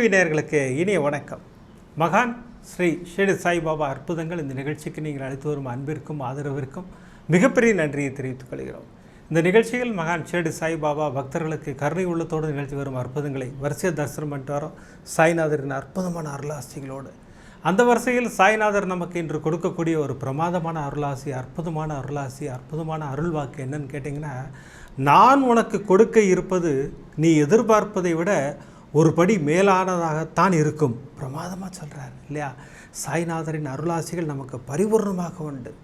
TV நேயர்களுக்கு இனிய வணக்கம். மகான் ஸ்ரீ ஷேடு சாய்பாபா அற்புதங்கள் இந்த நிகழ்ச்சிக்கு நீங்கள் அழைத்து வரும் அன்பிற்கும் ஆதரவிற்கும் மிகப்பெரிய நன்றியை தெரிவித்துக் கொள்கிறோம். இந்த நிகழ்ச்சியில் மகான் ஷேடு சாய்பாபா பக்தர்களுக்கு கருணை உள்ளத்தோடு நிகழ்த்தி வரும் அற்புதங்களை வரிசை தரிசனம் பண்ணிட்டு வரோம். சாய்நாதரின் அற்புதமான அருளாசிகளோடு. அந்த வரிசையில் சாய்நாதர் நமக்கு இன்று கொடுக்கக்கூடிய ஒரு பிரமாதமான அருளாசி அற்புதமான அருளாசி அற்புதமான அருள் வாக்கு என்னன்னு கேட்டிங்கன்னா நான் உனக்கு கொடுக்க இருப்பது நீ எதிர்பார்ப்பதை விட ஒரு படி மேலானதாகத்தான் இருக்கும். பிரமாதமாக சொல்கிறார் இல்லையா? சாய்நாதரின் அருளாசிகள் நமக்கு பரிபூர்ணமாக உண்டு.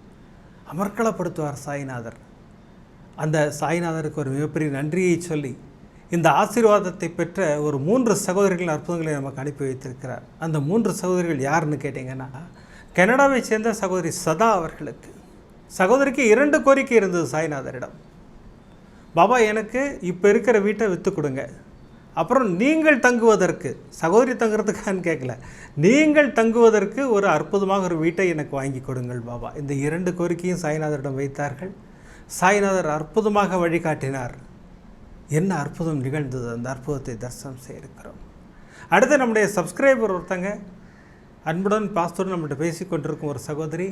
அமர்க்களப்படுத்துவார் சாய்நாதர். அந்த சாய்நாதருக்கு ஒரு மிகப்பெரிய நன்றியை சொல்லி இந்த ஆசீர்வாதத்தை பெற்ற ஒரு மூன்று சகோதரிகளின் அற்புதங்களை நமக்கு அனுப்பி வைத்திருக்கிறார். அந்த மூன்று சகோதரிகள் யாருன்னு கேட்டிங்கன்னா கனடாவை சேர்ந்த சகோதரி சதா அவர்களுக்கு. சகோதரிக்கு இரண்டு கோரிக்கை இருந்தது சாய்நாதரிடம். பாபா எனக்கு இப்போ இருக்கிற வீட்டை விற்று கொடுங்க. அப்புறம் நீங்கள் தங்குவதற்கு சகோதரி தங்குறதுக்கான்னு கேட்கல நீங்கள் தங்குவதற்கு ஒரு அற்புதமாக ஒரு வீட்டை எனக்கு வாங்கி கொடுங்கள் பாபா. இந்த இரண்டு கோரிக்கையும் சாய்நாதரிடம் வைத்தார்கள். சாய்நாதர் அற்புதமாக வழிகாட்டினார். என்ன அற்புதம் நிகழ்ந்தது? அந்த அற்புதத்தை தரிசனம் செய்திருக்கிறோம். அடுத்து நம்முடைய சப்ஸ்கிரைபர் ஒருத்தங்க அன்புடன் பாஸ்தோடு நம்மகிட்ட பேசி கொண்டிருக்கும் ஒரு சகோதரி.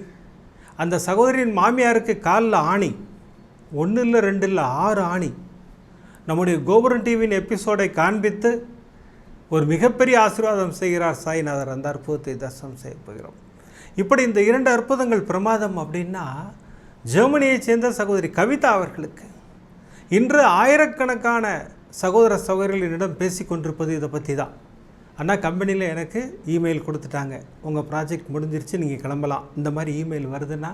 அந்த சகோதரியின் மாமியாருக்கு காலில் ஆணி ஒன்று இல்லை ரெண்டு இல்லை ஆறு ஆணி நம்முடைய கோபுரம் டிவியின் எபிசோடை காண்பித்து ஒரு மிகப்பெரிய ஆசீர்வாதம் செய்கிறார் சாய்நாதர். அந்த அற்புதத்தை தரிசனம் செய்ய போகிறோம். இப்படி இந்த இரண்டு அற்புதங்கள் பிரமாதம் அப்படின்னா ஜெர்மனியைச் சேர்ந்த சகோதரி கவிதா அவர்களுக்கு இன்று ஆயிரக்கணக்கான சகோதர சகோதரிகளிடம் பேசி கொண்டிருப்பது இதை பற்றி தான். அண்ணா கம்பெனியில் எனக்கு இமெயில் கொடுத்துட்டாங்க. உங்கள் ப்ராஜெக்ட் முடிஞ்சிருச்சு நீங்கள் கிளம்பலாம். இந்த மாதிரி இமெயில் வருதுன்னா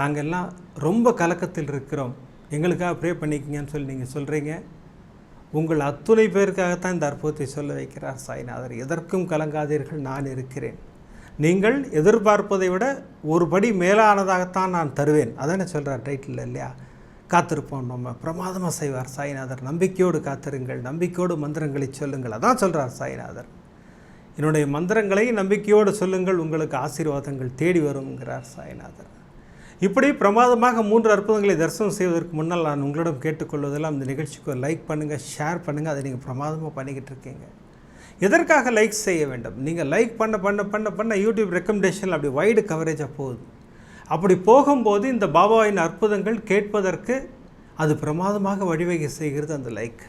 நாங்கள் எல்லாம் ரொம்ப கலக்கத்தில் இருக்கிறோம். எங்களுக்காக ப்ரே பண்ணிக்கிங்கன்னு சொல்லி நீங்கள் சொல்கிறீங்க உங்கள் அத்துணை பேருக்காகத்தான் இந்த அற்புதத்தை சொல்ல வைக்கிறார் சாய்நாதர். எதற்கும் கலங்காதீர்கள் நான் இருக்கிறேன். நீங்கள் எதிர்பார்ப்பதை விட ஒரு படி மேலானதாகத்தான் நான் தருவேன். அதானே சொல்கிறார் டைட்டில் இல்லையா? காத்திருப்போம் நம்ம. பிரமாதமாக செய்வார் சாய்நாதர். நம்பிக்கையோடு காத்திருங்கள். நம்பிக்கையோடு மந்திரங்களை சொல்லுங்கள். அதான் சொல்கிறார் சாய்நாதர். என்னுடைய மந்திரங்களை நம்பிக்கையோடு சொல்லுங்கள். உங்களுக்கு ஆசீர்வாதங்கள் தேடி வருங்கிறார் சாய்நாதர். இப்படி பிரமாதமாக மூன்று அற்புதங்களை தரிசனம் செய்வதற்கு முன்னால் நான் உங்களிடம் கேட்டுக்கொள்வதெல்லாம் இந்த நிகழ்ச்சிக்கு லைக் பண்ணுங்கள் ஷேர் பண்ணுங்கள் அதை நீங்கள் பிரமாதமாக பண்ணிக்கிட்டு இருக்கீங்க. எதற்காக லைக் செய்ய வேண்டும்? நீங்கள் லைக் பண்ண பண்ண பண்ண பண்ண யூடியூப் ரெக்கமெண்டேஷன் அப்படி வைடு கவரேஜாக போகுது. அப்படி போகும்போது இந்த பாபாவின் அற்புதங்கள் கேட்பதற்கு அது பிரமாதமாக வழிவகை செய்கிறது அந்த லைக்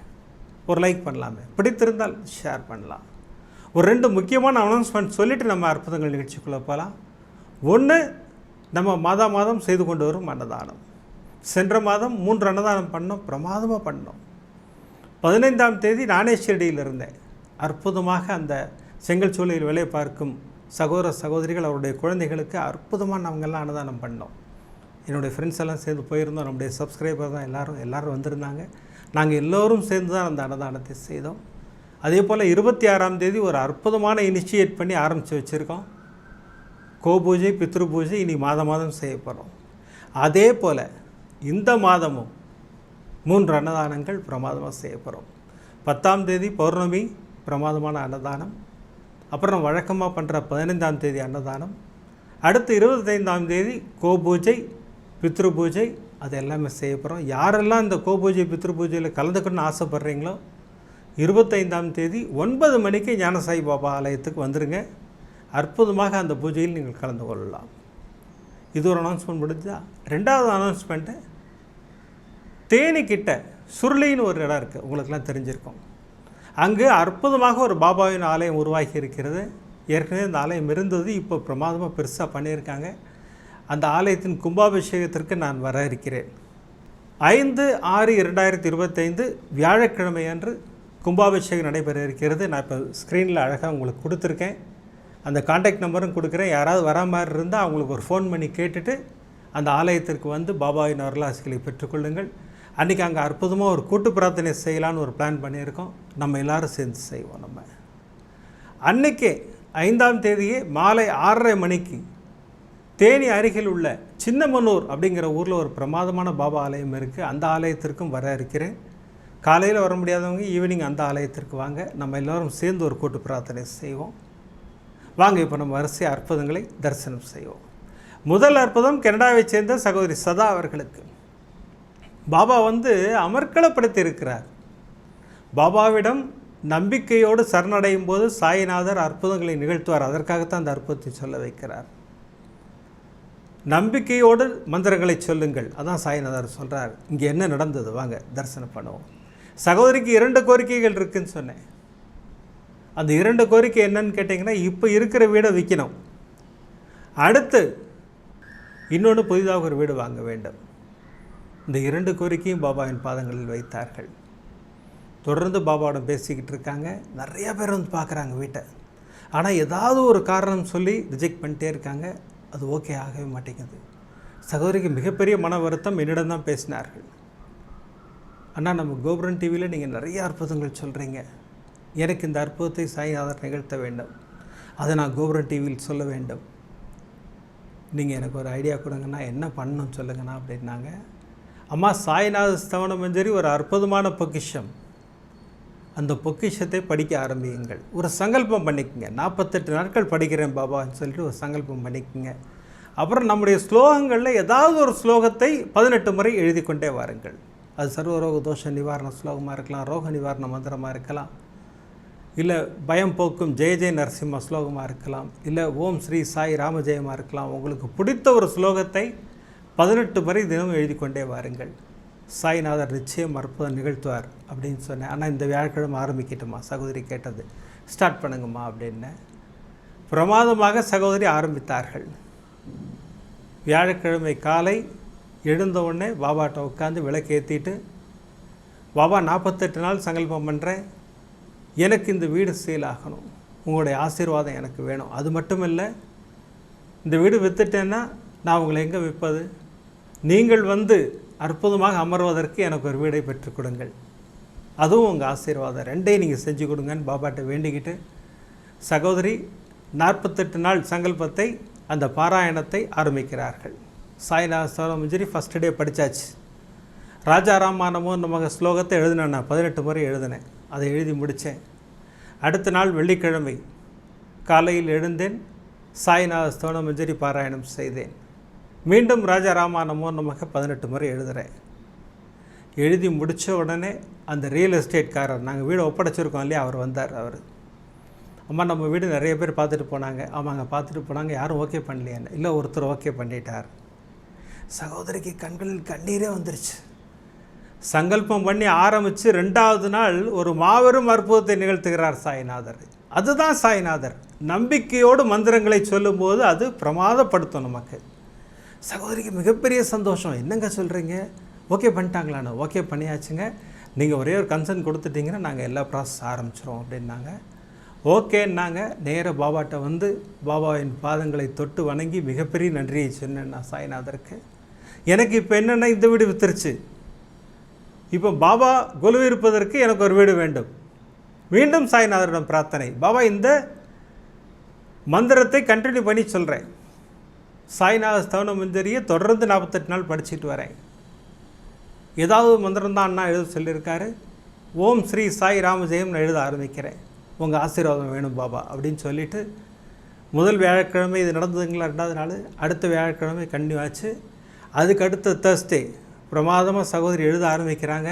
ஒரு லைக் பண்ணலாமே. பிடித்திருந்தால் ஷேர் பண்ணலாம். ஒரு ரெண்டு முக்கியமான அனௌன்ஸ்மெண்ட் சொல்லிவிட்டு நம்ம அற்புதங்கள் நிகழ்ச்சிக்குள்ளே போகலாம். ஒன்று நம்ம மாதா மாதம் செய்து கொண்டு வரும் அன்னதானம். சென்ற மாதம் மூன்று அன்னதானம் பண்ணோம் பிரமாதமாக பண்ணோம். பதினைந்தாம் தேதி நானே ஷிரடியில் இருந்தேன். அற்புதமாக அந்த செங்கல் சூளையில் வேலை பார்க்கும் சகோதர சகோதரிகள் அவருடைய குழந்தைகளுக்கு அற்புதமாக நாங்கள்லாம் அன்னதானம் பண்ணோம். என்னுடைய ஃப்ரெண்ட்ஸ் எல்லாம் சேர்ந்து போயிருந்தோம். நம்முடைய சப்ஸ்கிரைபர் தான் எல்லோரும் எல்லோரும் வந்திருந்தாங்க. நாங்கள் எல்லோரும் சேர்ந்து தான் அந்த அன்னதானத்தை செய்தோம். அதே போல் இருபத்தி ஆறாம் தேதி ஒரு அற்புதமான இனிஷியேட் பண்ணி ஆரம்பித்து வச்சுருக்கோம். கோபூஜை பித்ரு பூஜை இனி மாதம் மாதம் செய்யப்படும். அதே போல் இந்த மாதமும் மூன்று அன்னதானங்கள் பிரமாதமாக செய்யப்படும். பத்தாம் தேதி பௌர்ணமி பிரமாதமான அன்னதானம். அப்புறம் வழக்கமாக பண்ணுற பதினைந்தாம் தேதி அன்னதானம். அடுத்து இருபத்தைந்தாம் தேதி கோபூஜை பித்ரு பூஜை அது எல்லாமே செய்ய போகிறோம் யாரெல்லாம் இந்த கோபூஜை பித்ரு பூஜையில் கலந்துக்கணும்னு ஆசைப்பட்றீங்களோ இருபத்தைந்தாம் தேதி ஒன்பது மணிக்கு ஞானசாய் பாபா ஆலயத்துக்கு வந்துடுங்க அற்புதமாக அந்த பூஜையில் நீங்கள் கலந்து கொள்ளலாம். இது ஒரு அனௌன்ஸ்மெண்ட் முடிஞ்சா ரெண்டாவது அனௌன்ஸ்மெண்ட்டு தேனிக்கிட்ட சுருளின்னு ஒரு இடம் இருக்குது உங்களுக்கெல்லாம் தெரிஞ்சிருக்கும். அங்கு அற்புதமாக ஒரு பாபாவின் ஆலயம் உருவாகி இருக்கிறது. ஏற்கனவே இந்த ஆலயம் இருந்தது இப்போ பிரமாதமாக பெருசாக பண்ணியிருக்காங்க. அந்த ஆலயத்தின் கும்பாபிஷேகத்திற்கு நான் வர இருக்கிறேன். ஐந்து ஆறு இரண்டாயிரத்தி இருபத்தைந்து வியாழக்கிழமை அன்று கும்பாபிஷேகம் நடைபெற இருக்கிறது. நான் இப்போ ஸ்க்ரீனில் அழகாக உங்களுக்கு கொடுத்துருக்கேன். அந்த காண்டாக்ட் நம்பரும் கொடுக்குறேன். யாராவது வரா மாதிரி இருந்தால் அவங்களுக்கு ஒரு ஃபோன் பண்ணி கேட்டுட்டு அந்த ஆலயத்திற்கு வந்து பாபாவின் வரலாசிகளை பெற்றுக்கொள்ளுங்கள். அன்றைக்கி அங்கே அற்புதமாக ஒரு கூட்டு பிரார்த்தனை செய்யலான்னு ஒரு பிளான் பண்ணியிருக்கோம். நம்ம எல்லோரும் சேர்ந்து செய்வோம் நம்ம. அன்றைக்கே ஐந்தாம் தேதியே மாலை ஆறரை மணிக்கு தேனி அருகில் உள்ள சின்னமனூர் அப்படிங்கிற ஊரில் ஒரு பிரமாதமான பாபா ஆலயம் இருக்குது அந்த ஆலயத்திற்கும் வர இருக்கிறேன். காலையில் வர முடியாதவங்க ஈவினிங் அந்த ஆலயத்திற்கு வாங்க. நம்ம எல்லோரும் சேர்ந்து ஒரு கூட்டு பிரார்த்தனை செய்வோம். வாங்க இப்போ நம்ம வரிசை அற்புதங்களை தரிசனம் செய்வோம். முதல் அற்புதம் கனடாவைச் சேர்ந்த சகோதரி சதா அவர்களுக்கு. பாபா வந்து அமர்க்களப்படுத்தி இருக்கிறார் பாபாவிடம் நம்பிக்கையோடு சரணடையும் போது சாய்நாதர் அற்புதங்களை நிகழ்த்துவார். அதற்காகத்தான் அந்த அற்புதத்தை சொல்ல வைக்கிறார். நம்பிக்கையோடு மந்திரங்களை சொல்லுங்கள். அதான் சாய்நாதர் சொல்கிறார் இங்கே என்ன நடந்தது? வாங்க தரிசனம் பண்ணுவோம். சகோதரிக்கு இரண்டு கோரிக்கைகள் இருக்குன்னு சொன்னேன். அந்த இரண்டு கோரிக்கை என்னன்னு கேட்டிங்கன்னா இப்போ இருக்கிற வீடை விற்கணும் அடுத்து இன்னொன்று புதிதாக ஒரு வீடு வாங்க வேண்டும். இந்த இரண்டு கோரிக்கையும் பாபாவின் பாதங்களில் வைத்தார்கள். தொடர்ந்து பாபாவோட பேசிக்கிட்டு இருக்காங்க. நிறைய பேர் வந்து பார்க்குறாங்க வீட்டை. ஆனால் ஏதாவது ஒரு காரணம் சொல்லி ரிஜெக்ட் பண்ணிட்டே இருக்காங்க. அது ஓகே ஆகவே மாட்டேங்குது. சகோதரிக்கு மிகப்பெரிய மன வருத்தம் என்னிடம் தான் பேசினார்கள். அண்ணா நம்ம கோபுரன் டிவியில் நீங்கள் நிறைய அற்புதங்கள் சொல்கிறீங்க எனக்கு இந்த அற்புதத்தை சாய்நாதர் நிகழ்த்த வேண்டும். அதை நான் கோபுரன் டிவியில் சொல்ல வேண்டும். நீங்கள் எனக்கு ஒரு ஐடியா கொடுங்கண்ணா என்ன பண்ணணும் சொல்லுங்கண்ணா அப்படின்னாங்க. அம்மா சாய்நாத ஸ்தவன சரி ஒரு அற்புதமான பொக்கிஷம். அந்த பொக்கிஷத்தை படிக்க ஆரம்பியுங்கள். ஒரு சங்கல்பம் பண்ணிக்கோங்க. நாற்பத்தெட்டு நாட்கள் படிக்கிறேன் பாபான்னு சொல்லிட்டு ஒரு சங்கல்பம் பண்ணிக்கோங்க. அப்புறம் நம்முடைய ஸ்லோகங்களில் ஏதாவது ஒரு ஸ்லோகத்தை பதினெட்டு முறை எழுதி கொண்டே வாருங்கள். அது சர்வரோக தோஷ நிவாரண ஸ்லோகமாக இருக்கலாம் ரோக நிவாரண மந்திரமாக இருக்கலாம். இல்லை பயம் போக்கும் ஜெய ஜெய நரசிம்ம ஸ்லோகமாக இருக்கலாம் இல்லை ஓம் ஸ்ரீ சாய் ராமஜெயமாக இருக்கலாம். உங்களுக்கு பிடித்த ஒரு ஸ்லோகத்தை பதினெட்டு முறை தினமும் எழுதி கொண்டே வாருங்கள். சாய்நாதர் நிச்சயம் அற்புதம் நிகழ்த்துவார் அப்படின்னு சொன்னேன். ஆனால் இந்த வியாழக்கிழமை ஆரம்பிக்கட்டுமா சகோதரி கேட்டது. ஸ்டார்ட் பண்ணுங்கம்மா அப்படின்னு. பிரமாதமாக சகோதரி ஆரம்பித்தார்கள். வியாழக்கிழமை காலை எழுந்த உடனே பாபாட்ட உட்காந்து விளக்கு ஏற்றிட்டு பாபா நாற்பத்தெட்டு நாள் சங்கல்பம் பண்ணுறேன் எனக்கு இந்த வீடு சேல் ஆகணும். உங்களுடைய ஆசீர்வாதம் எனக்கு வேணும். அது மட்டும் இல்லை இந்த வீடு விற்றுட்டேன்னா நான் உங்களை எங்கே விற்பது நீங்கள் வந்து அற்புதமாக அமர்வதற்கு எனக்கு ஒரு வீடை பெற்றுக் கொடுங்கள். அதுவும் உங்கள் ஆசீர்வாதம். ரெண்டையும் நீங்கள் செஞ்சு கொடுங்கன்னு பாபாட்ட வேண்டிக்கிட்டு சகோதரி நாற்பத்தெட்டு நாள் சங்கல்பத்தை அந்த பாராயணத்தை ஆரம்பிக்கிறார்கள். சாய்நாத சோழமஞ்சரி ஃபஸ்ட் டே படித்தாச்சு ராஜாராமானமோ நமக்கு ஸ்லோகத்தை எழுதினேன் நான். பதினெட்டு முறை எழுதினேன். அதை எழுதி முடித்தேன். அடுத்த நாள் வெள்ளிக்கிழமை காலையில் எழுந்தேன். சாய்நாத ஸ்தோனமஞ்சரி பாராயணம் செய்தேன். மீண்டும் ராஜாராமா நமோ நமக்கு பதினெட்டு முறை எழுதுகிறேன் எழுதி முடித்த உடனே அந்த ரியல் எஸ்டேட்காரர் நாங்கள் வீடு ஒப்படைச்சிருக்கோம் இல்லையா? அவர் வந்தார் அவர். அம்மா நம்ம வீடு நிறைய பேர் பார்த்துட்டு போனாங்க. ஆமாங்க பார்த்துட்டு போனாங்க. யாரும் ஓகே பண்ணலையான்னு. இல்லை ஒருத்தர் ஓகே பண்ணிட்டார். சகோதரிக்கு கண்களில் கண்ணீரே வந்துருச்சு. சங்கல்பம் பண்ணி ஆரம்பித்து ரெண்டாவது நாள் ஒரு மாபெரும் அற்புதத்தை நிகழ்த்துகிறார் சாய்நாதர். அதுதான் சாய்நாதர். நம்பிக்கையோடு மந்திரங்களை சொல்லும்போது அது பிரமாதப்படுத்தும் நமக்கு. சகோதரிக்கு மிகப்பெரிய சந்தோஷம். என்னங்க சொல்கிறீங்க ஓகே பண்ணிட்டாங்களாண்ணா ஓகே பண்ணியாச்சுங்க. நீங்கள் ஒரே ஒரு கன்சர்ன் கொடுத்துட்டீங்கன்னா நாங்கள் எல்லா ப்ராசஸ் ஆரம்பிச்சிரும் அப்படின்னாங்க. ஓகேன்னாங்க. நேர பாபாட்ட வந்து பாபாவின் பாதங்களை தொட்டு வணங்கி மிகப்பெரிய நன்றியை சொன்னேன் நான் சாய்நாதருக்கு. எனக்கு இப்போ என்னென்னா இந்த வீடு வித்துருச்சு. இப்போ பாபா கொலுவு இருப்பதற்கு எனக்கு ஒரு வீடு வேண்டும். மீண்டும் சாய்நாதரிடம் பிரார்த்தனை. பாபா இந்த மந்திரத்தை கண்டினியூ பண்ணி சொல்கிறேன் சாய்நாத ஸ்தவன மந்திரியை தொடர்ந்து நாற்பத்தெட்டு நாள் படிச்சுட்டு வரேன். ஏதாவது மந்திரம் தான் அண்ணா எழுத சொல்லியிருக்காரு. ஓம் ஸ்ரீ சாய் ராமஜெயம் நான் எழுத ஆரம்பிக்கிறேன். உங்கள் ஆசீர்வாதம் வேணும் பாபா அப்படின்னு சொல்லிவிட்டு முதல் வியாழக்கிழமை இது நடந்ததுங்களா? ரெண்டாவது நாள். அடுத்த வியாழக்கிழமை கண்டினியூ ஆச்சு. அதுக்கு அடுத்த தேர்ஸ்டே பிரமாதமாக சகோதரி எழுத ஆரம்பிக்கிறாங்க.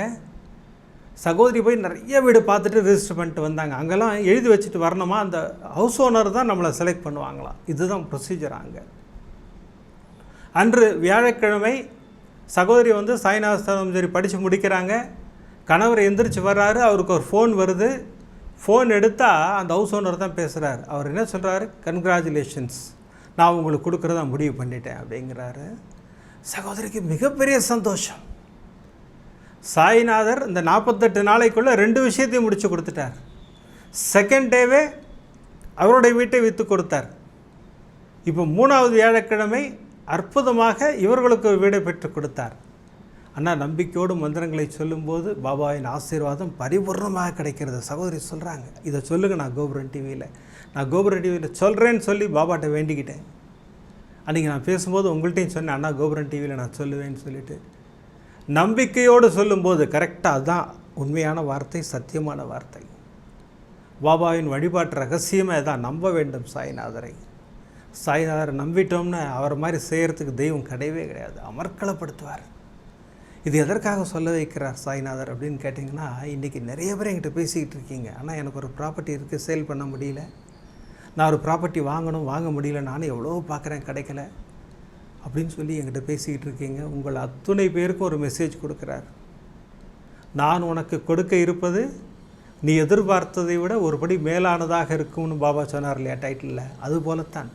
சகோதரி போய் நிறைய வீடு பார்த்துட்டு ரிஜிஸ்டர் பண்ணிட்டு வந்தாங்க. அங்கெல்லாம் எழுதி வச்சுட்டு வரணுமா? அந்த ஹவுஸ் ஓனர் தான் நம்மளை செலக்ட் பண்ணுவாங்களாம். இதுதான் ப்ரொசீஜர் அங்கே. அன்று வியாழக்கிழமை சகோதரி வந்து சாய்நாதம் சரி படித்து முடிக்கிறாங்க. கணவர் எந்திரிச்சு வர்றாரு. அவருக்கு ஒரு ஃபோன் வருது. ஃபோன் எடுத்தால் அந்த ஹவுஸ் ஓனர் தான் பேசுகிறார் அவர் என்ன சொல்கிறாரு கன்க்ராச்சுலேஷன்ஸ் நான் உங்களுக்கு கொடுக்குறதா முடிவு பண்ணிட்டேன் அப்படிங்கிறாரு. சகோதரிக்கு மிகப்பெரிய சந்தோஷம். சாய்நாதர் இந்த நாற்பத்தெட்டு நாளைக்குள்ளே ரெண்டு விஷயத்தையும் முடித்து கொடுத்துட்டார். செகண்ட் டேவே அவருடைய வீட்டை விற்று கொடுத்தார். இப்போ மூணாவது வியாழக்கிழமை அற்புதமாக இவர்களுக்கு வீடை பெற்றுக் கொடுத்தார். அண்ணா நம்பிக்கையோடு மந்திரங்களை சொல்லும்போது பாபாவின் ஆசீர்வாதம் பரிபூர்ணமாக கிடைக்கிறது. சகோதரி சொல்கிறாங்க இதை சொல்லுங்கள் நான் கோபுரன் டிவியில் நான் கோபுரன் டிவியில் சொல்கிறேன்னு சொல்லி பாபாட்ட வேண்டிக்கிட்டேன். அன்றைக்கி நான் பேசும்போது உங்கள்கிட்டையும் சொன்னேன் அண்ணா கோபுரன் டிவியில் நான் சொல்லுவேன்னு சொல்லிட்டு. நம்பிக்கையோடு சொல்லும்போது கரெக்டாக அதுதான் உண்மையான வார்த்தை சத்தியமான வார்த்தை. பாபாவின் வழிபாட்டு ரகசியமே தான் நம்ப வேண்டும் சாய்நாதரை. சாய்நாதரை நம்பிட்டோம்னு அவரை மாதிரி செய்கிறதுக்கு தெய்வம் கிடையவே கிடையாது அமர்க்களப்படுத்துவார். இது எதற்காக சொல்ல வைக்கிறார் சாய்நாதர் அப்படின்னு கேட்டிங்கன்னா இன்றைக்கி நிறைய பேர் என்கிட்ட பேசிக்கிட்டு இருக்கீங்க. ஆனால் எனக்கு ஒரு ப்ராப்பர்ட்டி இருக்குது சேல் பண்ண முடியல. நான் ஒரு ப்ராப்பர்ட்டி வாங்கணும் வாங்க முடியல நானும் எவ்வளோ பார்க்குறேன் கிடைக்கல அப்படின்னு சொல்லி என்கிட்ட பேசிக்கிட்டு இருக்கீங்க. உங்கள் அத்துணை பேருக்கும் ஒரு மெசேஜ் கொடுக்குறார். நான் உனக்கு கொடுக்க இருப்பது நீ எதிர்பார்த்ததை விட ஒருபடி மேலானதாக இருக்கும்னு பாபா சொன்னார் இல்லையா டைட்டிலில் அது போலத்தான்.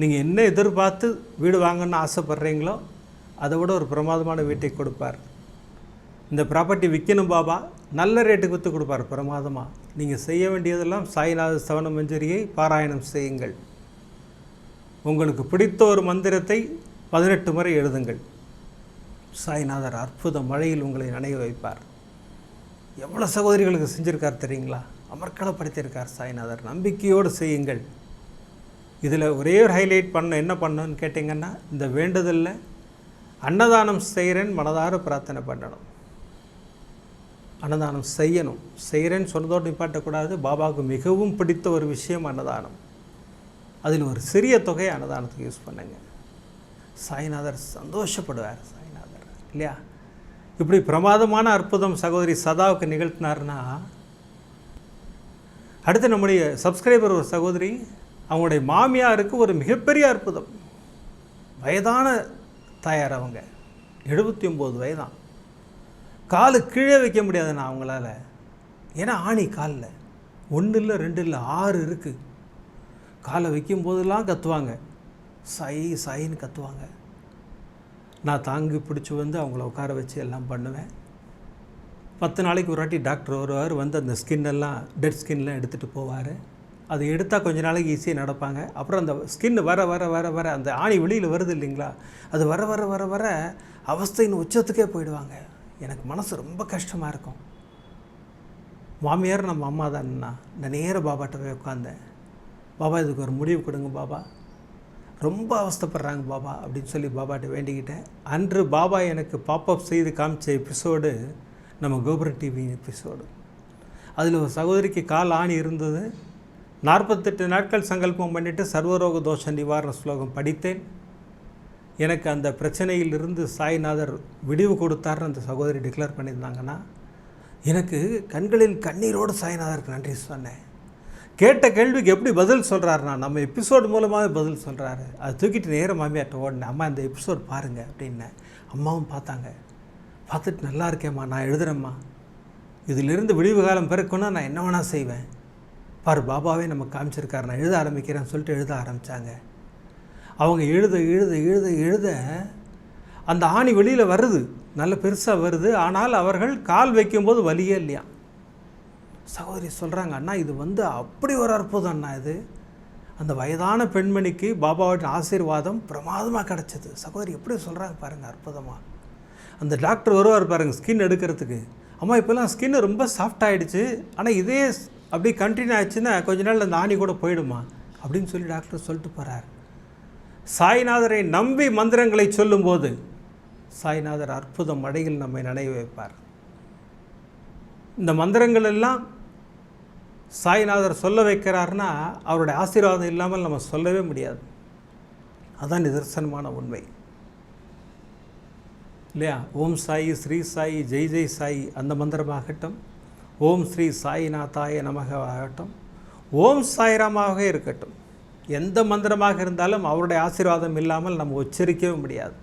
நீங்கள் என்ன எதிர்பார்த்து வீடு வாங்கணும்னு ஆசைப்பட்றீங்களோ அதை விட ஒரு பிரமாதமான வீட்டை கொடுப்பார். இந்த ப்ராப்பர்ட்டி விற்கணும் பாபா. நல்ல ரேட்டுக்கு விற்று கொடுப்பார் பிரமாதமாக நீங்கள் செய்ய வேண்டியதெல்லாம் சாய்நாத சவண மஞ்சரியை பாராயணம் செய்யுங்கள். உங்களுக்கு பிடித்த ஒரு மந்திரத்தை பதினெட்டு முறை எழுதுங்கள். சாய்நாதர் அற்புத மழையில் உங்களை நனைய வைப்பார். எவ்வளோ சகோதரிகளுக்கு செஞ்சுருக்கார் தெரியுங்களா? அமர்க்களப்படுத்தியிருக்கார் சாய்நாதர். நம்பிக்கையோடு செய்யுங்கள். இதில் ஒரே ஒரு ஹைலைட் பண்ண என்ன பண்ணணும்னு கேட்டிங்கன்னா இந்த வேண்டுதலில் அன்னதானம் செய்கிறேன் மனதார பிரார்த்தனை பண்ணணும். அன்னதானம் செய்யணும். செய்கிறேன்னு சொன்னதோடு நிப்பாட்டக்கூடாது. பாபாவுக்கு மிகவும் பிடித்த ஒரு விஷயம் அன்னதானம். அதில் ஒரு சிறிய தொகையை அன்னதானத்துக்கு யூஸ் பண்ணுங்க. சாய்நாதர் சந்தோஷப்படுவார் சாய்நாதர். இல்லையா? இப்படி பிரமாதமான அற்புதம் சகோதரி சதாவுக்கு நிகழ்த்தினார்னா அடுத்து நம்முடைய சப்ஸ்கிரைபர் ஒரு சகோதரி அவங்களுடைய மாமியாருக்கு ஒரு மிகப்பெரிய அற்புதம். வயதான தாயார் அவங்க. எழுபத்தி ஒம்பது வயதான். காலு கீழே வைக்க முடியாதுண்ணா அவங்களால. ஏன்னா ஆணி காலில். ஒன்று இல்லை ரெண்டு இல்லை ஆறு இருக்குது காலை வைக்கும் போதெல்லாம் கத்துவாங்க. சை சைன்னு கத்துவாங்க. நான் தாங்கி பிடிச்சி வந்து அவங்கள உட்கார வச்சு எல்லாம் பண்ணுவேன். பத்து நாளைக்கு ஒரு வாட்டி டாக்டர் வருவார் வந்து அந்த ஸ்கின் எல்லாம் டெட் ஸ்கின்லாம் எடுத்துகிட்டு போவார். அது எடுத்தால் கொஞ்ச நாளைக்கு ஈஸியாக நடப்பாங்க. அப்புறம் அந்த ஸ்கின் வர வர வர வர அந்த ஆணி வெளியில் வருது இல்லைங்களா? அது வர வர வர வர அவஸ்தையின் உச்சத்துக்கே போயிடுவாங்க. எனக்கு மனசு ரொம்ப கஷ்டமாக இருக்கும். மாமியார் நம்ம அம்மா தான்ண்ணா நான் நேர பாபாட்ட போய் உட்காந்தேன் பாபா இதுக்கு ஒரு முடிவு கொடுங்க பாபா. ரொம்ப அவஸ்தைப்படுறாங்க பாபா அப்படின்னு சொல்லி பாபாட்ட வேண்டிக்கிட்டேன். அன்று பாபா எனக்கு பாப்அப் செய்து காமிச்ச எபிசோடு நம்ம கோபுரம் டிவி எபிசோடு அதில் ஒரு சகோதரிக்கு கால் ஆணி இருந்தது. நாற்பத்தெட்டு நாட்கள் சங்கல்பம் பண்ணிவிட்டு சர்வரோக தோஷ நிவாரண ஸ்லோகம் படித்தேன். எனக்கு அந்த பிரச்சனையிலிருந்து சாய்நாதர் விடிவு கொடுத்தாருன்னு அந்த சகோதரி டிக்ளேர் பண்ணியிருந்தாங்கன்னா எனக்கு கண்களில் கண்ணீரோடு சாய்நாதருக்கு நன்றி சொன்னேன். கேட்ட கேள்விக்கு எப்படி பதில் சொல்கிறாருண்ணா நம்ம எபிசோடு மூலமாகவே பதில் சொல்கிறாரு அதை தூக்கிட்டு நேரம் மாமியார்ட்ட ஓடினேன். அம்மா இந்த எபிசோட் பாருங்கள் அப்படின்னேன். அம்மாவும் பார்த்தாங்க. பார்த்துட்டு நல்லா இருக்கேம்மா நான் எழுதுகிறேம்மா இதிலிருந்து விடிவு காலம் பிறக்குன்னா நான் என்ன வேணால் செய்வேன். பார் பாபாவே நம்ம காமிச்சிருக்காரு. நான் எழுத ஆரம்பிக்கிறேன்னு சொல்லிட்டு எழுத ஆரம்பித்தாங்க அவங்க எழுத எழுத எழுத எழுத அந்த ஆணி வெளியில் வருது. நல்ல பெருசாக வருது. ஆனால் அவர்கள் கால் வைக்கும்போது வலியே இல்லையா? சகோதரி சொல்கிறாங்க அண்ணா இது வந்து அப்படி ஒரு அற்புதம் அண்ணா இது. அந்த வயதான பெண்மணிக்கு பாபாவின் ஆசீர்வாதம் பிரமாதமாக கிடச்சிது. சகோதரி எப்படி சொல்கிறாங்க பாருங்கள் அற்புதமாக அந்த டாக்டர் வருவார் பாருங்கள் ஸ்கின் எடுக்கிறதுக்கு. அம்மா இப்போல்லாம் ஸ்கின் ரொம்ப சாஃப்ட் ஆகிடுச்சு ஆனால் இதே அப்படி கண்டினியூ ஆச்சுன்னா கொஞ்ச நாள் அந்த ஆணி கூட போயிடுமா? அப்படின்னு சொல்லி டாக்டர் சொல்லிட்டு போகிறார் சாய்நாதரை நம்பி மந்திரங்களை சொல்லும்போது சாய்நாதர் அற்புத அடையில் நம்மை நனைய வைப்பார். இந்த மந்திரங்கள் எல்லாம் சாய்நாதர் சொல்ல வைக்கிறார்னா அவருடைய ஆசீர்வாதம் இல்லாமல் நம்ம சொல்லவே முடியாது. அதான் நிதர்சனமான உண்மை. இல்லையா? ஓம் சாயி ஸ்ரீ சாயி ஜெய் ஜெய் சாயி அந்த மந்திரமாகட்டும். ஓம் ஸ்ரீ சாயிநாத்தாய நமக ஆகட்டும் ஓம் சாய்ராமாகவே இருக்கட்டும். எந்த மந்திரமாக இருந்தாலும் அவருடைய ஆசீர்வாதம் இல்லாமல் நம்ம உச்சரிக்கவே முடியாது.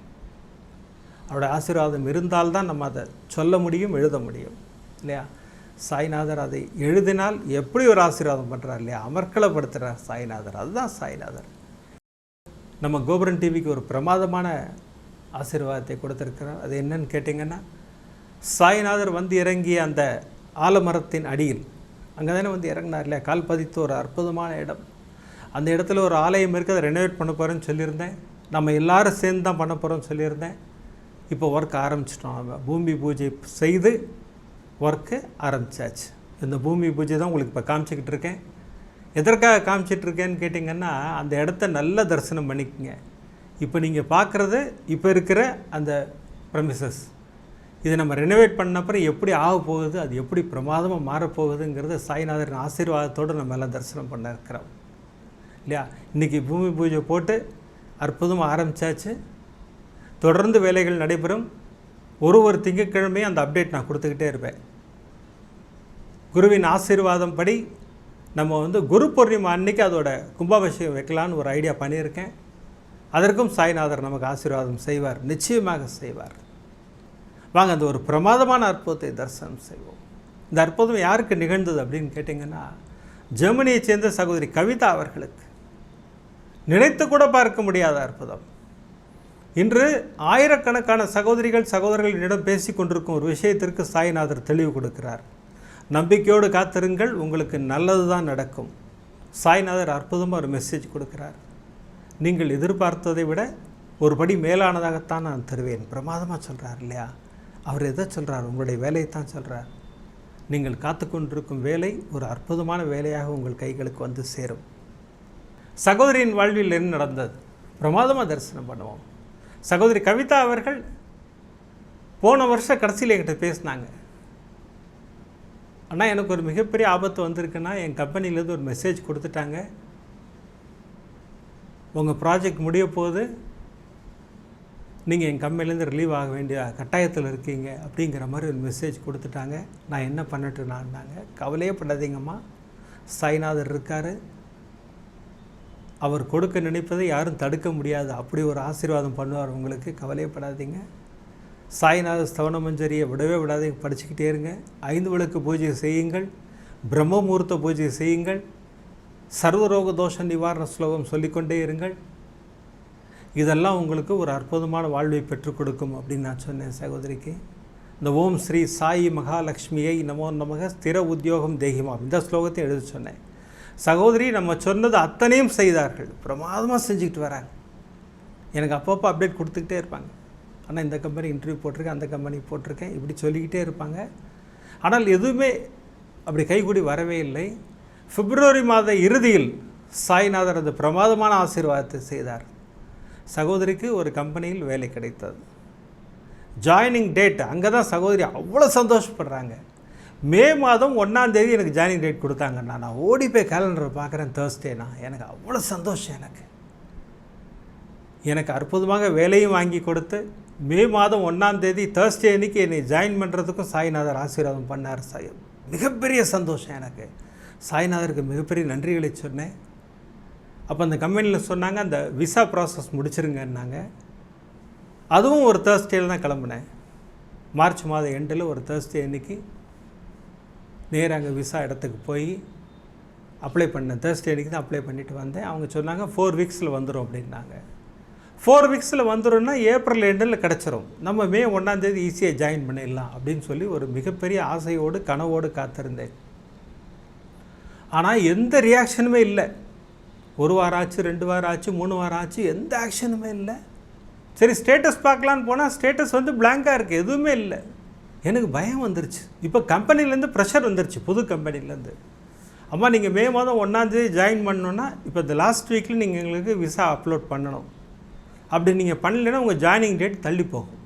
அவருடைய ஆசீர்வாதம் இருந்தால்தான் நம்ம அதை சொல்ல முடியும் எழுத முடியும். இல்லையா? சாய்நாதர் அதை எழுதினால் எப்படி ஒரு ஆசீர்வாதம் பண்ணுறார் இல்லையா? அமர்க்களப்படுத்துகிறார் சாய்நாதர். அதுதான் சாய்நாதர். நம்ம கோபுரன் டிவிக்கு ஒரு பிரமாதமான ஆசீர்வாதத்தை கொடுத்துருக்கிறார். அது என்னன்னு கேட்டிங்கன்னா சாய்நாதர் வந்து இறங்கிய அந்த ஆலமரத்தின் அடியில் அங்கே தானே வந்து இறங்கினார் இல்லையா? கால் பதித்து ஒரு அற்புதமான இடம். அந்த இடத்துல ஒரு ஆலயம் இருக்குது அதை ரெனோவேட் பண்ண போகிறேன்னு சொல்லியிருந்தேன். நம்ம எல்லாரும் சேர்ந்து தான் பண்ண போகிறோம்னு சொல்லியிருந்தேன். இப்போ ஒர்க் ஆரம்பிச்சிட்டோம். நம்ம பூமி பூஜை செய்து ஒர்க்கு ஆரம்பிச்சாச்சு. இந்த பூமி பூஜை தான் உங்களுக்கு இப்போ காமிச்சிக்கிட்டு இருக்கேன். எதற்காக காமிச்சிட்ருக்கேன்னு கேட்டிங்கன்னா அந்த இடத்த நல்ல தரிசனம் பண்ணிக்கங்க. இப்போ நீங்கள் பார்க்குறது இப்போ இருக்கிற அந்த ப்ரமிசஸ் இதை நம்ம ரெனோவேட் பண்ண அப்புறம் எப்படி ஆக போகுது அது எப்படி பிரமாதமாக மாறப்போகுதுங்கிறத சாய்நாதரின் ஆசீர்வாதத்தோடு நம்ம எல்லாம் தரிசனம் பண்ண இருக்கிறோம். இல்லையா? இன்றைக்கி பூமி பூஜை போட்டு அற்புதமாக ஆரம்பித்தாச்சு தொடர்ந்து வேலைகள் நடைபெறும். ஒரு ஒரு திங்கட்கிழமையும் அந்த அப்டேட் நான் கொடுத்துக்கிட்டே இருப்பேன். குருவின் ஆசீர்வாதம் படி நம்ம வந்து குரு பூர்ணிமா அன்னைக்கு அதோட கும்பாபிஷேகம் வைக்கலான்னு ஒரு ஐடியா பண்ணியிருக்கேன். அதற்கும் சாய்நாதர் நமக்கு ஆசீர்வாதம் செய்வார். நிச்சயமாக செய்வார். வாங்க அந்த ஒரு பிரமாதமான அற்புதத்தை தரிசனம் செய்வோம். இந்த அற்புதம் யாருக்கு நிகழ்ந்தது அப்படின்னு கேட்டிங்கன்னா ஜெர்மனியைச் சேர்ந்த சகோதரி கவிதா அவர்களுக்கு. நினைத்து கூட பார்க்க முடியாத அற்புதம். இன்று ஆயிரக்கணக்கான சகோதரிகள் சகோதரர்களிடம் பேசி கொண்டிருக்கும் ஒரு விஷயத்திற்கு சாய்நாதர் தெளிவு கொடுக்கிறார். நம்பிக்கையோடு காத்திருங்கள் உங்களுக்கு நல்லது தான் நடக்கும். சாய்நாதர் அற்புதமாக ஒரு மெசேஜ் கொடுக்கிறார். நீங்கள் எதிர்பார்த்ததை விட ஒரு படி மேலானதாகத்தான் நான் தருவேன். பிரமாதமாக சொல்கிறார் இல்லையா? அவர் எதை சொல்கிறார் உங்களுடைய வேலையை தான் சொல்கிறார் நீங்கள் காத்து கொண்டிருக்கும் வேலை ஒரு அற்புதமான வேலையாக உங்கள் கைகளுக்கு வந்து சேரும். சகோதரியின் வாழ்வில் என்ன நடந்தது? பிரமாதமாக தரிசனம் பண்ணுவோம். சகோதரி கவிதா அவர்கள் போன வருஷம் கடைசியில் என்கிட்ட பேசினாங்க. அண்ணா எனக்கு ஒரு மிகப்பெரிய ஆபத்து வந்திருக்குன்னா என் கம்பெனிலேருந்து ஒரு மெசேஜ் கொடுத்துட்டாங்க. உங்கள் ப்ராஜெக்ட் முடிய போது நீங்கள் என் கம்பெனிலேருந்து ரிலீவ் ஆக வேண்டிய கட்டாயத்தில் இருக்கீங்க அப்படிங்கிற மாதிரி ஒரு மெசேஜ் கொடுத்துட்டாங்க. நான் என்ன பண்ணட்டுனான்னாங்க கவலையே பண்ணாதீங்கம்மா சாய்நாதர் இருக்கார். அவர் கொடுக்க நினைப்பதை யாரும் தடுக்க முடியாது. அப்படி ஒரு ஆசீர்வாதம் பண்ணுவார். உங்களுக்கு கவலையப்படாதீங்க. சாய்நாத ஸ்தவன மஞ்சரியை விடவே விடாதீங்க. படிச்சுக்கிட்டே இருங்க. ஐந்து விளக்கு பூஜை செய்யுங்கள். பிரம்மமுகூர்த்த பூஜை செய்யுங்கள். சர்வரோக தோஷ நிவாரண ஸ்லோகம் சொல்லிக்கொண்டே இருங்கள். இதெல்லாம் உங்களுக்கு ஒரு அற்புதமான வாழ்வை பெற்றுக் கொடுக்கும் அப்படின்னு நான் சொன்னேன் சகோதரிக்கு. இந்த ஓம் ஸ்ரீ சாயி மகாலட்சுமியை நமோ நமக ஸ்திர உத்தியோகம் தேகிமாம். இந்த ஸ்லோகத்தை எழுத சொன்னேன். சகோதரி நம்ம சொன்னது அத்தனையும் செய்தார்கள். பிரமாதமாக செஞ்சுக்கிட்டு வராங்க. எனக்கு அப்பப்போ அப்டேட் கொடுத்துக்கிட்டே இருப்பாங்க. ஆனால் இந்த கம்பெனி இன்டர்வியூ போட்டிருக்கேன் அந்த கம்பெனி போட்டிருக்கேன் இப்படி சொல்லிக்கிட்டே இருப்பாங்க. ஆனால் எதுவுமே அப்படி கைகூடி வரவே இல்லை. பிப்ரவரி மாத இறுதியில் சாய்நாதர் அந்த பிரமாதமான ஆசீர்வாதத்தை செய்தார். சகோதரிக்கு ஒரு கம்பெனியில் வேலை கிடைத்தது. ஜாயினிங் டேட் அங்கே தான் சகோதரி அவ்வளோ சந்தோஷப்படுறாங்க. மே மாதம் ஒன்றாந்தேதி எனக்கு ஜாயினிங் டேட் கொடுத்தாங்கண்ணா நான் ஓடி போய் கேலண்டரை பார்க்குறேன் தேர்ஸ்டேனா எனக்கு அவ்வளோ சந்தோஷம் எனக்கு. எனக்கு அற்புதமாக வேலையும் வாங்கி கொடுத்து மே மாதம் ஒன்றாந்தேதி தேர்ஸ்டே அன்னைக்கு என்னை ஜாயின் பண்ணுறதுக்கும் சாய்நாதர் ஆசீர்வாதம் பண்ணார். சாய் மிகப்பெரிய சந்தோஷம் எனக்கு. சாய்நாதருக்கு மிகப்பெரிய நன்றிகளை சொன்னேன். அப்போ அந்த கம்பெனியில் சொன்னாங்க அந்த விசா ப்ராசஸ் முடிச்சிருங்கன்னாங்க. அதுவும் ஒரு தேர்ஸ்டேயில் தான் கிளம்புனேன். மார்ச் மாதம் எண்டில் ஒரு தேர்ஸ்டே அன்னைக்கு நேராக அங்கே விசா இடத்துக்கு போய் அப்ளை பண்ணேன். தேர்ஸ்டே அன்றைக்கி தான் அப்ளை பண்ணிவிட்டு வந்தேன். அவங்க சொன்னாங்க ஃபோர் வீக்ஸில் வந்துடும் அப்படின்னாங்க. ஃபோர் வீக்ஸில் வந்துடும்னா ஏப்ரல் எண்டில் கிடச்சிரும். நம்ம மே ஒன்றாந்தேதி ஈஸியாக ஜாயின் பண்ணிடலாம் அப்படின்னு சொல்லி ஒரு மிகப்பெரிய ஆசையோடு கனவோடு காத்திருந்தேன். ஆனால் எந்த ரியாக்ஷனுமே இல்லை. ஒரு வாரம் ஆச்சு ரெண்டு வாரம் ஆச்சு மூணு வாரம் ஆச்சு எந்த ஆக்ஷனுமே இல்லை. சரி ஸ்டேட்டஸ் பார்க்கலான்னு போனால் ஸ்டேட்டஸ் வந்து பிளாங்காக இருக்குது எதுவுமே இல்லை. எனக்கு பயம் வந்துருச்சு. இப்போ கம்பெனிலேருந்து ப்ரெஷர் வந்துருச்சு புது கம்பெனிலேருந்து. அம்மா நீங்கள் மே மாதம் ஒன்றாந்தேதி ஜாயின் பண்ணணுன்னா இப்போ இந்த லாஸ்ட் வீக்கில் நீங்கள் எங்களுக்கு விசா அப்லோட் பண்ணணும். அப்படி நீங்கள் பண்ணலைன்னா உங்கள் ஜாயினிங் டேட் தள்ளி போகும்.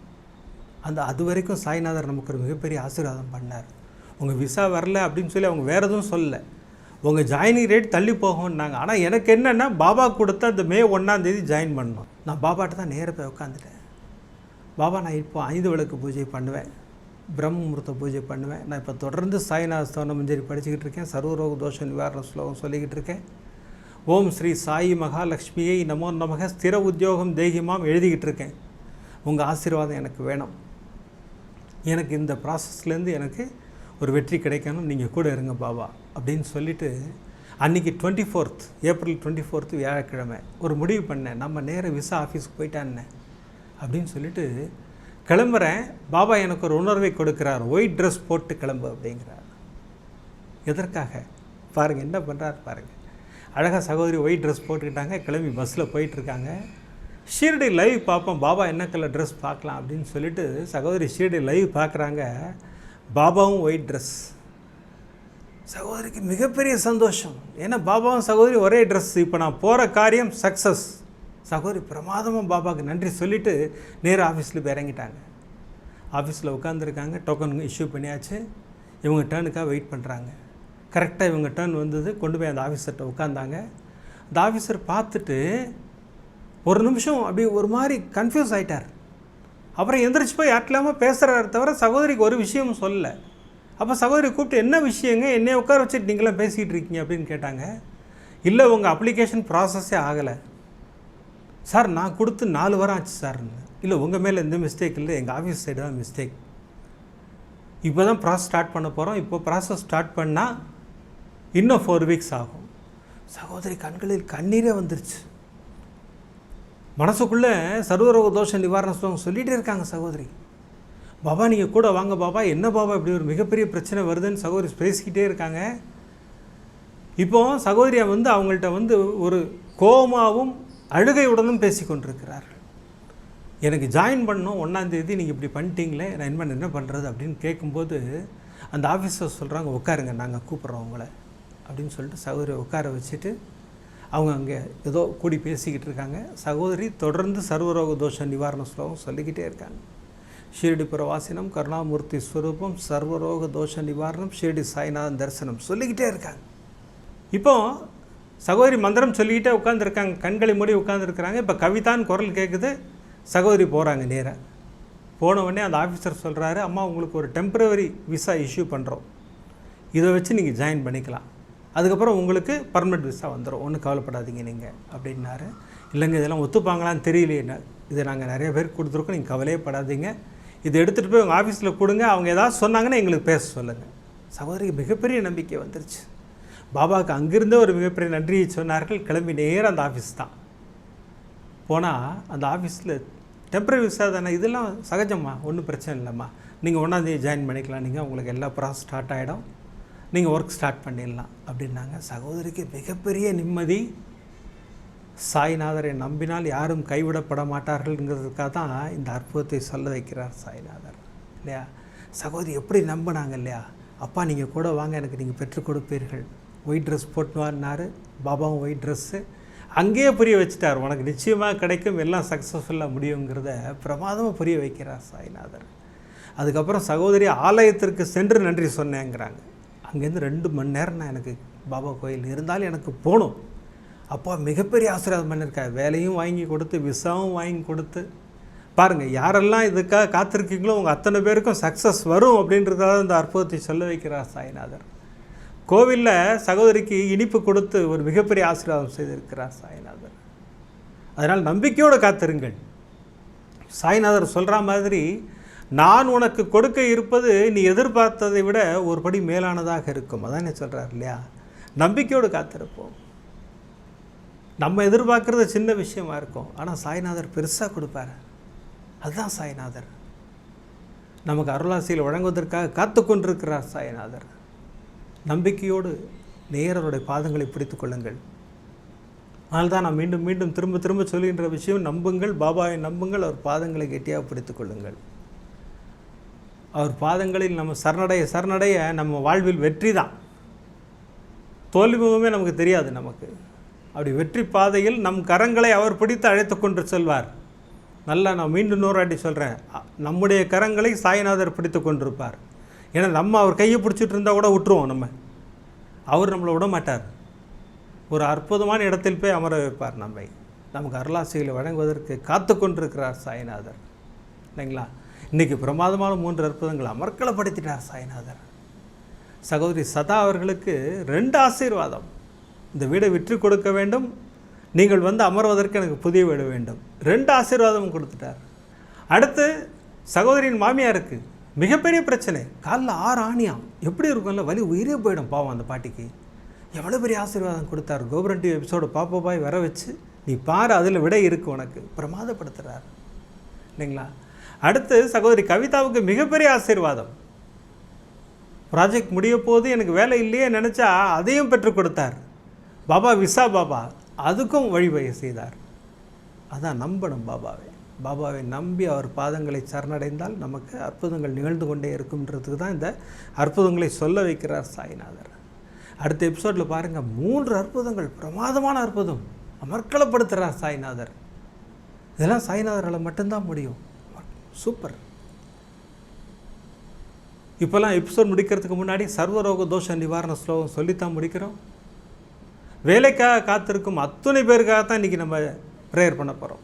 அந்த அது வரைக்கும் சாய்நாதர் நமக்கு ஒரு மிகப்பெரிய ஆசீர்வாதம் பண்ணார். உங்கள் விசா வரல அப்படின்னு சொல்லி அவங்க வேறு எதுவும் சொல்லலை. உங்கள் ஜாயினிங் ரேட் தள்ளி போகும்னாங்க. ஆனால் எனக்கு என்னென்னா பாபா கொடுத்த அந்த மே ஒன்றாந்தேதி ஜாயின் பண்ணணும். நான் பாபாட்ட தான் நேராக போய் உட்காந்துட்டேன். பாபா நான் இப்போ ஐந்து விளக்கு பூஜை பண்ணுவேன். பிரம்ம முகூர்த்த பூஜை பண்ணுவேன். நான் இப்போ தொடர்ந்து சாய்நாத ஸ்தவன மஞ்சரி படிச்சுக்கிட்டு இருக்கேன். சர்வரோக தோஷ நிவாரண ஸ்லோகம் சொல்லிக்கிட்டு இருக்கேன். ஓம் ஸ்ரீ சாயி மகாலட்சுமியை நமோ நமக ஸ்திர உத்தியோகம் தேகிமாம் எழுதிக்கிட்டு இருக்கேன். உங்கள் ஆசீர்வாதம் எனக்கு வேணும். எனக்கு இந்த ப்ராசஸ்லேருந்து எனக்கு ஒரு வெற்றி கிடைக்கணும். நீங்கள் கூட இருங்க பாபா அப்படின்னு சொல்லிவிட்டு அன்றைக்கி twenty fourth April twenty fourth வியாழக்கிழமை ஒரு முடிவு பண்ணேன். நம்ம நேராக விசா ஆஃபீஸ்க்கு போயிட்டான்னே அப்படின்னு சொல்லிவிட்டு கிளம்புறேன். பாபா எனக்கு ஒரு உணர்வை கொடுக்கிறார். ஒயிட் ட்ரெஸ் போட்டு கிளம்பு அப்படிங்கிறார். எதற்காக? பாருங்கள் என்ன பண்ணுறாரு பாருங்கள் அழகாக சகோதரி ஒயிட் ட்ரெஸ் போட்டுக்கிட்டாங்க. கிளம்பி பஸ்ஸில் போயிட்டுருக்காங்க. ஷீரடி லைவ் பார்ப்போம். பாபா என்ன கலர் ட்ரெஸ் பார்க்கலாம் அப்படின்னு சொல்லிட்டு சகோதரி ஷீரடி லைவ் பார்க்குறாங்க. பாபாவும் ஒயிட் ட்ரெஸ் சகோதரிக்கு மிகப்பெரிய சந்தோஷம். ஏன்னா பாபாவும் சகோதரி ஒரே ட்ரெஸ் இப்போ நான் போகிற காரியம் சக்ஸஸ் சகோதரி பிரமாதமாக பாபாவுக்கு நன்றி சொல்லிவிட்டு நேராக ஆஃபீஸில் போய் இறங்கிட்டாங்க. ஆஃபீஸில் உட்காந்துருக்காங்க டோக்கன் இஷ்யூ பண்ணியாச்சு. இவங்க டேர்னுக்காக வெயிட் பண்ணுறாங்க கரெக்டாக இவங்க டேர்ன் வந்தது கொண்டு போய் அந்த ஆஃபீஸர்கிட்ட உட்காந்தாங்க அந்த ஆஃபீஸர் பார்த்துட்டு ஒரு நிமிஷம் அப்படி ஒரு மாதிரி கன்ஃபியூஸ் ஆகிட்டார் அப்புறம் எந்திரிச்சு போய் யார்ட்டில்லாமல் பேசுகிறாரு தவிர சகோதரிக்கு ஒரு விஷயமும் சொல்லலை. அப்போ சகோதரி கூப்பிட்டு என்ன விஷயங்க? என்னைய உட்கார வச்சுட்டு நீங்களாம் பேசிகிட்டு இருக்கீங்க? அப்படின்னு கேட்டாங்க. இல்லை உங்கள் அப்ளிகேஷன் ப்ராசஸே ஆகலை. சார் நான் கொடுத்து நாலு வாரம் ஆச்சு சார் இல்லை உங்கள் மேலே எந்த மிஸ்டேக் இல்லை. எங்கள் ஆஃபீஸ் சைடு தான் மிஸ்டேக் இப்போ தான் ப்ராசஸ் ஸ்டார்ட் பண்ண போகிறோம் இப்போ ப்ராசஸ் ஸ்டார்ட் பண்ணால் இன்னும் ஃபோர் வீக்ஸ் ஆகும். சகோதரி கண்களில் கண்ணீரே வந்துருச்சு. மனசுக்குள்ளே சர்வரோக தோஷ நிவாரண ஸ்லோகம் சொல்லிகிட்டே இருக்காங்க சகோதரி. பாபா நீங்கள் கூட வாங்க பாபா. என்ன பாபா இப்படி ஒரு மிகப்பெரிய பிரச்சனை வருதுன்னு சகோதரி பேசிக்கிட்டே இருக்காங்க. இப்போ சகோதரியை வந்து அவங்கள்ட்ட வந்து ஒரு கோபமாகவும் அழுகையுடனும் பேசி கொண்டிருக்கிறார்கள் எனக்கு ஜாயின் பண்ணணும் ஒன்றாந்தேதி நீங்கள் இப்படி பண்ணிட்டீங்களே நான் என்ன என்ன பண்ணுறது அப்படின்னு கேட்கும்போது அந்த ஆஃபீஸர் சொல்கிறாங்க உட்காருங்க நாங்கள் கூப்பிட்றோம் உங்களை. அப்படின்னு சொல்லிட்டு சகோதரி உட்கார வச்சுட்டு அவங்க அங்கே ஏதோ கூடி பேசிக்கிட்டு இருக்காங்க. சகோதரி தொடர்ந்து சர்வரோக தோஷ நிவாரண ஸ்லோகம் சொல்லிக்கிட்டே இருக்காங்க. ஷீரடி பிரவாசினம் கருணாமூர்த்தி ஸ்வரூபம் சர்வரோக தோஷ நிவாரணம் ஷீரடி சாய்நாதன் தரிசனம் சொல்லிக்கிட்டே இருக்காங்க. இப்போ சகோதரி மந்திரம் சொல்லிக்கிட்டே உட்காந்துருக்காங்க கண்களை மூடி உட்காந்துருக்குறாங்க இப்போ கவிதான்னு குரல் கேட்குது சகோதரி போகிறாங்க நேராக போன உடனே அந்த ஆஃபீஸர் சொல்கிறாரு அம்மா உங்களுக்கு ஒரு டெம்பரவரி விசா இஷ்யூ பண்ணுறோம் இதை வச்சு நீங்கள் ஜாயின் பண்ணிக்கலாம். அதுக்கப்புறம் உங்களுக்கு பர்மனெண்ட் விசா வந்துடும் ஒன்றும் கவலைப்படாதீங்க நீங்கள் அப்படின்னாரு. இல்லைங்க இதெல்லாம் ஒத்துப்பாங்களான்னு தெரியலையே. இதை நாங்கள் நிறைய பேருக்கு கொடுத்துருக்கோம். நீங்கள் கவலையே படாதீங்க. இதை எடுத்துகிட்டு போய் உங்கள் ஆஃபீஸில் கொடுங்க. அவங்க ஏதாவது சொன்னாங்கன்னா எங்களுக்கு பேச சொல்லுங்கள் சகோதரிக்கு மிகப்பெரிய நம்பிக்கை வந்துருச்சு. பாபாவுக்கு அங்கிருந்தே ஒரு மிகப்பெரிய நன்றியை சொன்னார்கள். கிளம்பி நேரம் அந்த ஆஃபீஸ் தான். போனால் அந்த ஆஃபீஸில் டெம்பரரி விசா தானே இதெல்லாம் சகஜம்மா ஒன்றும் பிரச்சனை இல்லைம்மா. நீங்கள் ஒன்றாந்தேதி ஜாயின் பண்ணிக்கலாம். நீங்கள் உங்களுக்கு எல்லா ப்ராசஸ் ஸ்டார்ட் ஆகிடும் நீங்கள் ஒர்க் ஸ்டார்ட் பண்ணிடலாம் அப்படின்னாங்க. சகோதரிக்கு மிகப்பெரிய நிம்மதி. சாய்நாதரை நம்பினால் யாரும் கைவிடப்பட மாட்டார்கள்ங்கிறதுக்காக தான் இந்த அற்புதத்தை சொல்ல வைக்கிறார் சாய்நாதர். இல்லையா? சகோதரி எப்படி நம்பினாங்க இல்லையா? அப்பா நீங்கள் கூட வாங்க எனக்கு நீங்கள் பெற்றுக் கொடுப்பீர்கள். ஒயிட் ட்ரெஸ் போட்டுவான்னாரு. பாபாவும் ஒயிட் ட்ரெஸ்ஸு அங்கேயே புரிய வச்சுட்டார். உனக்கு நிச்சயமாக கிடைக்கும் எல்லாம் சக்ஸஸ்ஃபுல்லாக முடியுங்கிறத பிரமாதமாக புரிய வைக்கிறார் சாய்நாதர். அதுக்கப்புறம் சகோதரி ஆலயத்திற்கு சென்று நன்றி சொன்னேங்கிறாங்க. அங்கேருந்து ரெண்டு மணி நேரம் நான் எனக்கு பாபா கோயில் இருந்தாலும் எனக்கு போகணும். அப்பா மிகப்பெரிய ஆசீர்வாதம் பண்ணியிருக்காரு. வேலையும் வாங்கி கொடுத்து விசாவும் வாங்கி கொடுத்து. பாருங்கள் யாரெல்லாம் இதுக்காக காத்திருக்கீங்களோ உங்கள் அத்தனை பேருக்கும் சக்ஸஸ் வரும் அப்படின்றதாக இந்த அற்புதத்தை சொல்ல வைக்கிறார் சாய்நாதர். கோவிலில் சகோதரிக்கு இனிப்பு கொடுத்து ஒரு மிகப்பெரிய ஆசீர்வாதம் செய்திருக்கிறார் சாய்நாதர். அதனால் நம்பிக்கையோடு காத்திருங்கள். சாய்நாதர் சொல்கிற மாதிரி நான் உனக்கு கொடுக்க இருப்பது நீ எதிர்பார்த்ததை விட ஒரு படி மேலானதாக இருக்கும். அதானே சொல்கிறார் இல்லையா? நம்பிக்கையோடு காத்திருப்போம். நம்ம எதிர்பார்க்குறது சின்ன விஷயமா இருக்கும். ஆனால் சாய்நாதர் பெருசாக கொடுப்பாரு. அதுதான் சாய்நாதர். நமக்கு அருளாசியில் வழங்குவதற்காக காத்து கொண்டிருக்கிறார் சாய்நாதர். நம்பிக்கையோடு நேரருடைய பாதங்களை பிடித்து கொள்ளுங்கள். அதனால் தான் நான் மீண்டும் மீண்டும் திரும்ப திரும்ப சொல்கின்ற விஷயம் நம்புங்கள் பாபாவை நம்புங்கள் அவர் பாதங்களை கெட்டியாக பிடித்துக் கொள்ளுங்கள். அவர் பாதங்களில் நம்ம சரணடைய சரணடைய நம்ம வாழ்வில் வெற்றி தான். தோல்வி முகமே நமக்கு தெரியாது நமக்கு. அப்படி வெற்றி பாதையில் நம் கரங்களை அவர் பிடித்து அழைத்து கொண்டு செல்வார். நல்லா நான் மீண்டும் நூறாட்டி சொல்கிறேன் நம்முடைய கரங்களை சாய்நாதர் பிடித்து கொண்டிருப்பார். ஏன்னா நம்ம அவர் கையை பிடிச்சிட்டு இருந்தால் கூட விட்டுருவோம் நம்ம. அவர் நம்மளை விட மாட்டார். ஒரு அற்புதமான இடத்தில் போய் அமர வைப்பார் நம்மை. நமக்கு அருளாசிகளை வழங்குவதற்கு காத்து கொண்டிருக்கிறார் சாய்நாதர். இல்லைங்களா? இன்றைக்கி பிரமாதமான மூன்று அற்புதங்கள் அமர்க்கலப்படுத்திட்டார் சாய்நாதர். சகோதரி சதா அவர்களுக்கு ரெண்டு ஆசீர்வாதம். இந்த வீடை விற்று கொடுக்க வேண்டும். நீங்கள் வந்து அமர்வதற்கு எனக்கு புதிய வீடு வேண்டும். ரெண்டு ஆசீர்வாதமும் கொடுத்துட்டார். அடுத்து சகோதரியின் மாமியாருக்கு மிகப்பெரிய பிரச்சனை. காலில் ஆறு ஆணியாம் எப்படி இருக்கும்ல? வலி உயிரே போயிடும் பாவம் அந்த பாட்டிக்கு. எவ்வளோ பெரிய ஆசீர்வாதம் கொடுத்தார். கோபுரன் டிவி எபிசோடு பாப்பா பாய் வர வச்சு. நீ பாரு அதில் விடை இருக்கு உனக்கு. பிரமாதப்படுத்துகிறார் இல்லைங்களா? அடுத்து சகோதரி கவிதாவுக்கு மிகப்பெரிய ஆசீர்வாதம். ப்ராஜெக்ட் முடிய போது எனக்கு வேலை இல்லையே நினச்சா அதையும் பெற்றுக் கொடுத்தார். பாபா விசா பாபா அதுக்கும் வழிவகை செய்தார். அதான் நம்பணும் பாபாவே. பாபாவை நம்பி அவர் பாதங்களை சரணடைந்தால் நமக்கு அற்புதங்கள் நிகழ்ந்து கொண்டே இருக்கும்ன்றதுக்கு தான் இந்த அற்புதங்களை சொல்ல வைக்கிறார் சாய்நாதர். அடுத்த எபிசோடில் பாருங்கள் மூன்று அற்புதங்கள் பிரமாதமான அற்புதம் அமர்க்கலப்படுத்துகிறார் சாய்நாதர். இதெல்லாம் சாய்நாதரால் மட்டும்தான் முடியும். சூப்பர். இப்போல்லாம் எபிசோட் முடிக்கிறதுக்கு முன்னாடி சர்வரோக தோஷ நிவாரண ஸ்லோகம் சொல்லித்தான் முடிக்கிறோம். வேலைக்காக காத்திருக்கும் அத்துணை பேருக்காக தான் இன்றைக்கி நம்ம ப்ரேயர் பண்ண போகிறோம்